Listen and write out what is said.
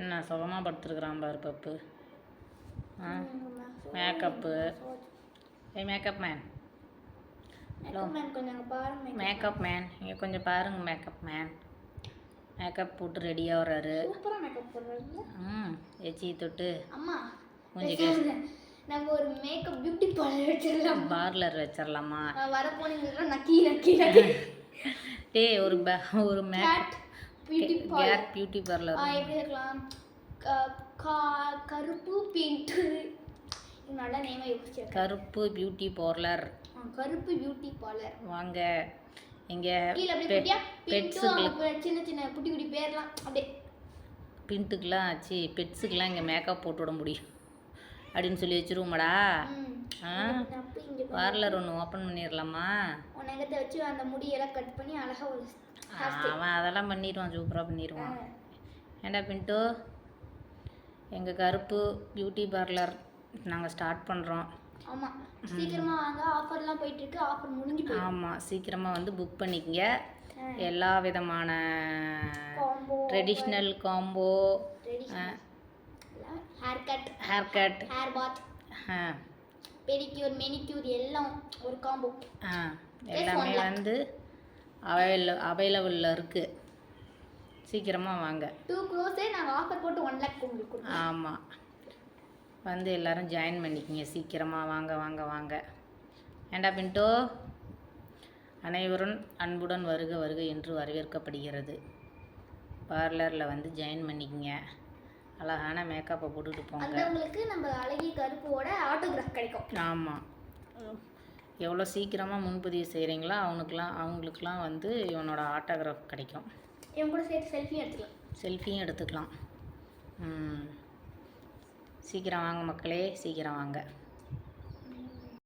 என்ன சுகமாக படுத்துருக்குறான் பாரு பப்பு. ஆ மேக்கப்பு ஏய் மேக்கப் மேன் கொஞ்சம் பாருங்க மேக்கப் மேன் இங்கே கொஞ்சம் பாருங்க மேக்கப் மேன் மேக்கப் போட்டு ரெடியாக வர்றாரு ம் எச்சி தொட்டு. அம்மா மூஞ்சி பேசாம நம்ம ஒரு மேக்கப் பியூட்டி பார்லர் வச்சிடலாம்? பார்லர் வச்சிடலாமா? நான் வர போனீங்கன்னா நக்கி நக்கி டேய் ஒரு ஒரு make beauty parlour beauty parlour எப்படி இருக்கலாம் கருப்பு பிங்க் நல்ல நேமா யோசிச்சிருக்கேன் கருப்பு பியூட்டி பார்லர் கருப்பு பியூட்டி பார்லர் வாங்க இங்கே பெட்ஸுக்கு சின்ன சின்ன குட்டி குட்டி பேர்லாம் அப்படியே. பின்ட்டுக்கெலாம் ஆச்சு பெட்ஸுக்கெலாம் இங்கே மேக்கப் போட்டு விட முடியும். அப்படின்னு சொல்லி வச்சுருவோமாடா. ஆ? அப்போ இங்கே பார்லர் ஒன்று ஓப்பன் பண்ணிடலாமா உனகத்தை வச்சு அந்த முடியெல்லாம் கட் பண்ணி அழகா ஒரு. அவன் அதெல்லாம் பண்ணிடுவான் சூப்பராக பண்ணிடுவான். ஏண்டா பின்ட்டு எங்கள் கருப்பு பியூட்டி பார்லர் நாங்கள் ஸ்டார்ட் பண்ணுறோம் ஆமா சீக்கிரமா வாங்க ஆஃபர்லாம் போயிட்டு இருக்கு ஆஃபர் முடிஞ்சு ஆமாம் சீக்கிரமாக வந்து புக் பண்ணிக்கங்க. எல்லா விதமான traditional combo hair cut hair cut hair bath pedicure manicure எல்லாம் ஒரு காம்போ எல்லாமே வந்து அவைல அவைலபிளில் இருக்குது சீக்கிரமாக வாங்க. டூ க்ரோஸே நாங்கள் ஆஃபர் போட்டு ஒன் லேக் உங்களுக்கு ஆமாம் வந்து எல்லாரும் ஜாயின் பண்ணிக்கிங்க. சீக்கிரமாக வாங்க வாங்க வாங்க. ஏண்டா பின்டோ அனைவரும் அன்புடன் வருக வருக என்று வரவேற்கப்படுகிறது. பார்லரில் வந்து ஜாயின் பண்ணிக்கிங்க. அழகான மேக்கப்பை போட்டுட்டு போங்க. வந்தவங்களுக்கு நம்ம அழகிய கருப்போட ஆட்டோகிராஃப் கிடைக்கும். ஆமாம் எவ்வளோ சீக்கிரமாக முன்பதிவு செய்கிறீங்களோ அவனுக்குலாம் அவங்களுக்குலாம் வந்து இவனோட ஆட்டோகிராஃப் கிடைக்கும். இவங்க கூட சேர்த்து செல்ஃபி எடுத்துக்கலாம். செல்ஃபியும் எடுத்துக்கலாம். சீக்கிரம் வாங்க மக்களே சீக்கிரம் வாங்க.